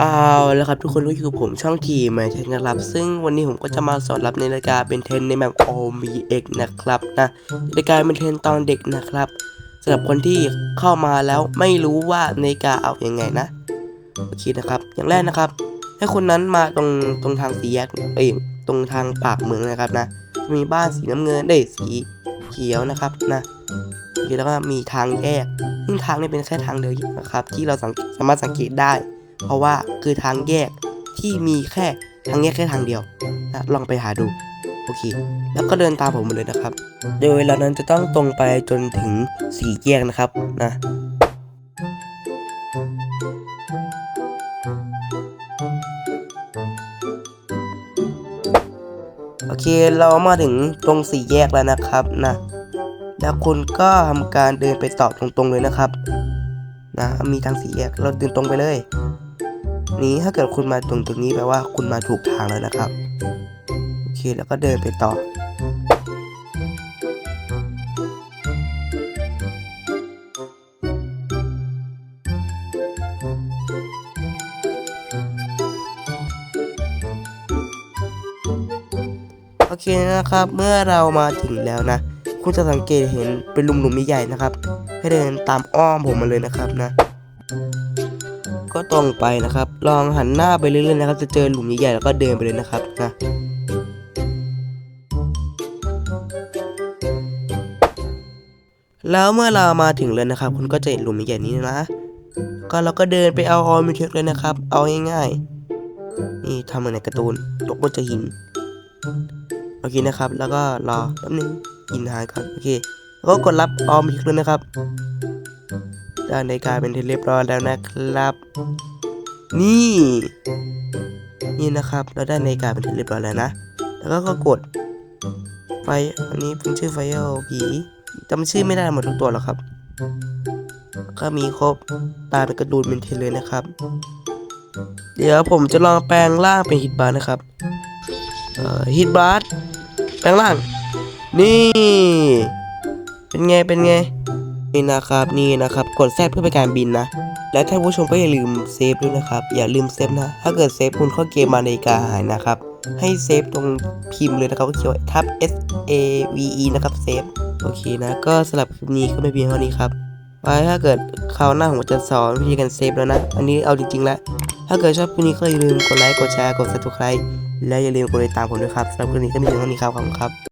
เอาแล้วครับทุกคนก็อยู่กับผมช่องทีมาเทนนะครับ ซึ่งวันนี้ผมก็จะมาสอนรับในรายการเป็นเทนในแบบ o m x นะครับนะรายการเป็นเทนตอนเด็กนะครับสำหรับคนที่เข้ามาแล้วไม่รู้ว่านาฬิกาเอาอยัางไงนะโอเคนะครับ อย่างแรกนะครับ ให้คนนั้นมาตรงตรงทางสีแยกเอ้ยตรงทางปากเมืองนะครับนะจะมีบ้านสีน้ำเงินได้ยสีเขียวนะครับนะแล้วก็มีทางแยกซึ่งทางนี้เป็นแค่ทางเดียวนะครับ ที่เราสามารถสังเกตได้ เพราะว่าคือทางแยกที่มีแค่ทางแยกแค่ทางเดียวนะลองไปหาดูโอเค แล้วก็เดินตามผมมาเลยนะครับ โดยเรานั้นจะต้องตรงไปจนถึงสี่แยกนะครับนะโอเคเรามาถึงตรงสี่แยกแล้วนะครับนะแล้วคุณก็ทำการเดินไปต่อตรงๆเลยนะครับ นะมีทางสี่แยกเราเดินตรงไปเลย นี้ถ้าเกิดคุณมาตรงตรงนี้แปลว่าคุณมาถูกทางแล้วนะครับ โอเคแล้วก็เดินไปต่อ โอเคนะครับ เมื่อเรามาถึงแล้วนะ คุณจะสังเกตเห็นเป็นหลุมๆใหญ่ๆนะครับ ให้เดินตามอ้อมผมมาเลยนะครับนะ ก็ตรงไปนะครับ ลองหันหน้าไปเรื่อยๆนะครับ จะเจอหลุมใหญ่ๆแล้วก็เดินไปเลยนะครับนะแล้วเมื่อเรามาถึงแล้วนะครับ คุณก็จะเห็นหลุมใหญ่นี้นะ ก็เราก็เดินไปเอาออมิเทคเลยนะครับ เอาง่ายๆ นี่ทำเหมือนในการ์ตูนตกบนจะหิน โอเคนะครับ แล้วก็รอแป๊บนึงหินหายก่อน โอเค แล้วก็กดรับออมิเทคเลยนะครับ ได้ในการเป็นที่เรียบร้อยแล้วนะครับ นี่ นี่นะครับ เราได้ในาฬิการเป็นที่เรียบร้อยแล้วนะ แล้วก็กกด ไฟ อันนี้เป็นชื่อไฟเอลผีจำชื่อไม่ได้หมดทุกตัวหรอกครับ ก็มีครบ ตาเป็นกระดูนเป็นเทนเลยนะครับ เดี๋ยวผมจะลองแปลงร่างเป็นฮิตบาร์นะครับเอ่อฮิตบาร์แปลงร่าง นี่ เป็นไง เป็นไง นี่นะครับนี่นะครับ กดแซดเพื่อเป็นการบินนะ และท่านผู้ชมก็อย่าลืมเซฟด้วยนะครับ อย่าลืมเซฟนะ ถ้าเกิดเซฟคุณเข้าเกมมาในกาหายนะครับ ให้เซฟตรงพิมพ์เลยนะครับว่าเขียนทับ S A V E นะครับเซฟโอเคนะ ก็สำหรับคลิปนี้ก็ไม่เพียงเท่านี้ครับไว้ถ้าเกิดคราวหน้าผมจะสอนวิธีการเซฟแล้วนะ อันนี้เอาจริงๆแล้ว ถ้าเกิดชอบคลิปนี้ก็อย่าลืมกดไลค์ กดแชร์ กด subscribe และอย่าลืมกดติดตามผมด้วยครับสำหรับคลิปนี้ก็มีเพียงเท่านี้ครับขอบคุณครับ